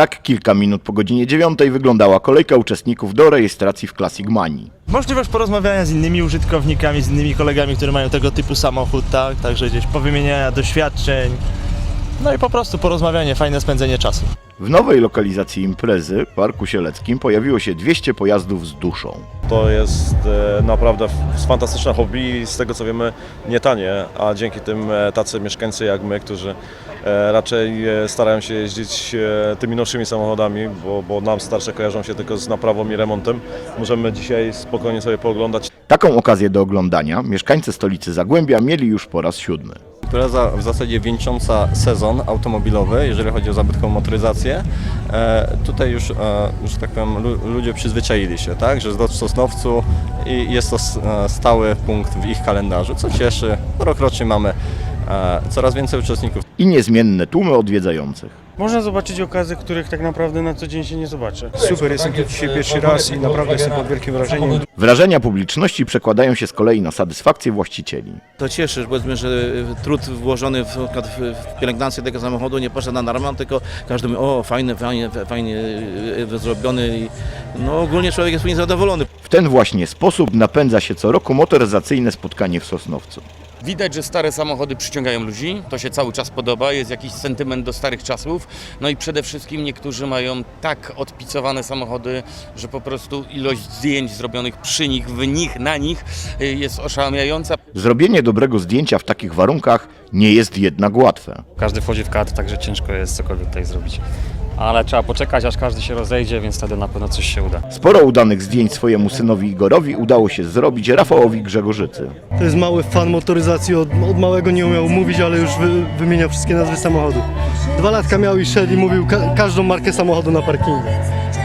Tak kilka minut po godzinie 9 wyglądała kolejka uczestników do rejestracji w Classic Mani. Możliwość porozmawiania z innymi użytkownikami, z innymi kolegami, którzy mają tego typu samochód, tak? Także gdzieś powymieniania doświadczeń. No i po prostu porozmawianie, fajne spędzenie czasu. W nowej lokalizacji imprezy, Parku Sieleckim, pojawiło się 200 pojazdów z duszą. To jest e, naprawdę f- fantastyczne hobby i z tego co wiemy nie tanie, a dzięki tym e, tacy mieszkańcy jak my, którzy e, raczej e, starają się jeździć e, tymi nowszymi samochodami, bo, bo nam starsze kojarzą się tylko z naprawą i remontem, możemy dzisiaj spokojnie sobie pooglądać Taką okazję do oglądania mieszkańcy stolicy Zagłębia mieli już po raz siódmy. Impreza w zasadzie wieńcząca sezon automobilowy, jeżeli chodzi o zabytkową motoryzację. E, tutaj już, e, że tak powiem, lu, ludzie przyzwyczaili się, tak, że zlot w Sosnowcu i jest to e, stały punkt w ich kalendarzu, co cieszy. Rokrocznie mamy e, coraz więcej uczestników. I niezmienne tłumy odwiedzających. Można zobaczyć okazy, których tak naprawdę na co dzień się nie zobaczy. Super, jestem tu dzisiaj pierwszy raz i naprawdę jestem pod wielkim wrażeniem. Wrażenia publiczności przekładają się z kolei na satysfakcję właścicieli. To cieszy, że powiedzmy, że trud włożony w, w, w pielęgnację tego samochodu nie poszedł na remont, tylko każdy mówi, o fajny, fajnie, fajnie e, zrobiony i no ogólnie człowiek jest niezadowolony. W ten właśnie sposób napędza się co roku motoryzacyjne spotkanie w Sosnowcu. Widać, że stare samochody przyciągają ludzi, to się cały czas podoba, jest jakiś sentyment do starych czasów. No i przede wszystkim niektórzy mają tak odpicowane samochody, że po prostu ilość zdjęć zrobionych przy nich, w nich, na nich y, jest oszałamiająca. Zrobienie dobrego zdjęcia w takich warunkach nie jest jednak łatwe. Każdy wchodzi w kadr, także ciężko jest cokolwiek tutaj zrobić. Ale trzeba poczekać, aż każdy się rozejdzie, więc wtedy na pewno coś się uda. Sporo udanych zdjęć swojemu synowi Igorowi udało się zrobić Rafałowi Grzegorzycy. To jest mały fan motoryzacji, od, od małego nie umiał mówić, ale już wy, wymieniał wszystkie nazwy samochodu. Dwa latka miał i szedł i mówił ka- każdą markę samochodu na parkingu.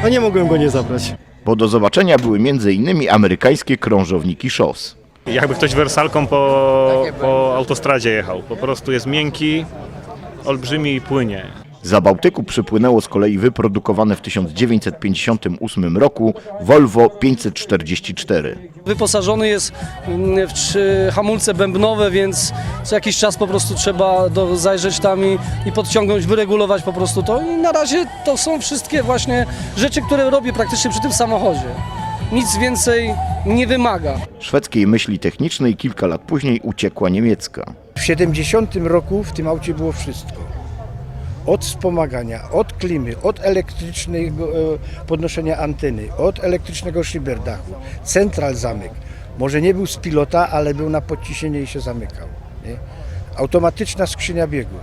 A nie mogłem go nie zabrać. Bo do zobaczenia były m.in. amerykańskie krążowniki szos. Jakby ktoś wersalką po, po autostradzie jechał. Po prostu jest miękki, olbrzymi i płynie. Za Bałtyku przypłynęło z kolei wyprodukowane w 1958 roku Volvo 544. Wyposażony jest mm, w hamulce bębnowe, więc co jakiś czas po prostu trzeba do, zajrzeć tam i, i podciągnąć, wyregulować po prostu to. I na razie to są wszystkie właśnie rzeczy, które robię praktycznie przy tym samochodzie. Nic więcej nie wymaga. Szwedzkiej myśli technicznej kilka lat później uciekła niemiecka. W 70 roku w tym aucie było wszystko. Od wspomagania, od klimy, od elektrycznego e, podnoszenia anteny, od elektrycznego szyberdachu, central zamyk. Może nie był z pilota, ale był na podciśnienie i się zamykał. Nie? Automatyczna skrzynia biegów.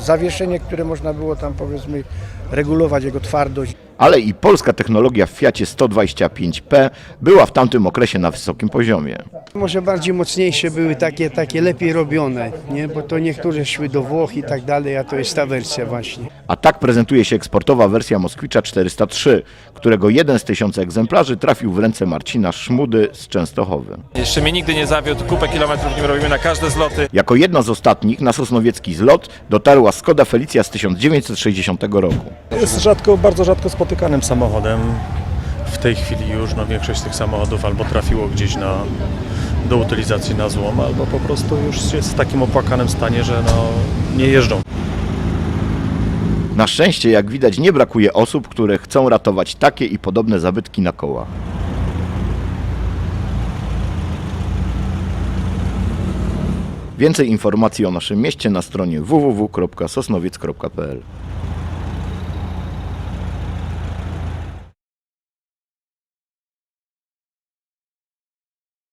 Zawieszenie, które można było tam powiedzmy regulować jego twardość. Ale i polska technologia w Fiacie 125P była w tamtym okresie na wysokim poziomie. Może bardziej mocniejsze były takie, takie lepiej robione, nie? bo to niektóre szły do Włoch i tak dalej, a to jest ta wersja właśnie. A tak prezentuje się eksportowa wersja Moskwicza 403, którego jeden z tysiąca egzemplarzy trafił w ręce Marcina Szmudy z Częstochowy. Jeszcze mnie nigdy nie zawiódł, kupę kilometrów nim robimy na każde zloty. Jako jedna z ostatnich na sosnowiecki zlot dotarła Skoda Felicia z 1960 roku. Jest rzadko, bardzo rzadko spotykanym samochodem. W tej chwili już no, większość tych samochodów albo trafiło gdzieś na, do utylizacji na złom, albo po prostu już jest w takim opłakanym stanie, że no, nie jeżdżą. Na szczęście, jak widać, nie brakuje osób, które chcą ratować takie i podobne zabytki na kołach. Więcej informacji o naszym mieście na stronie www.sosnowiec.pl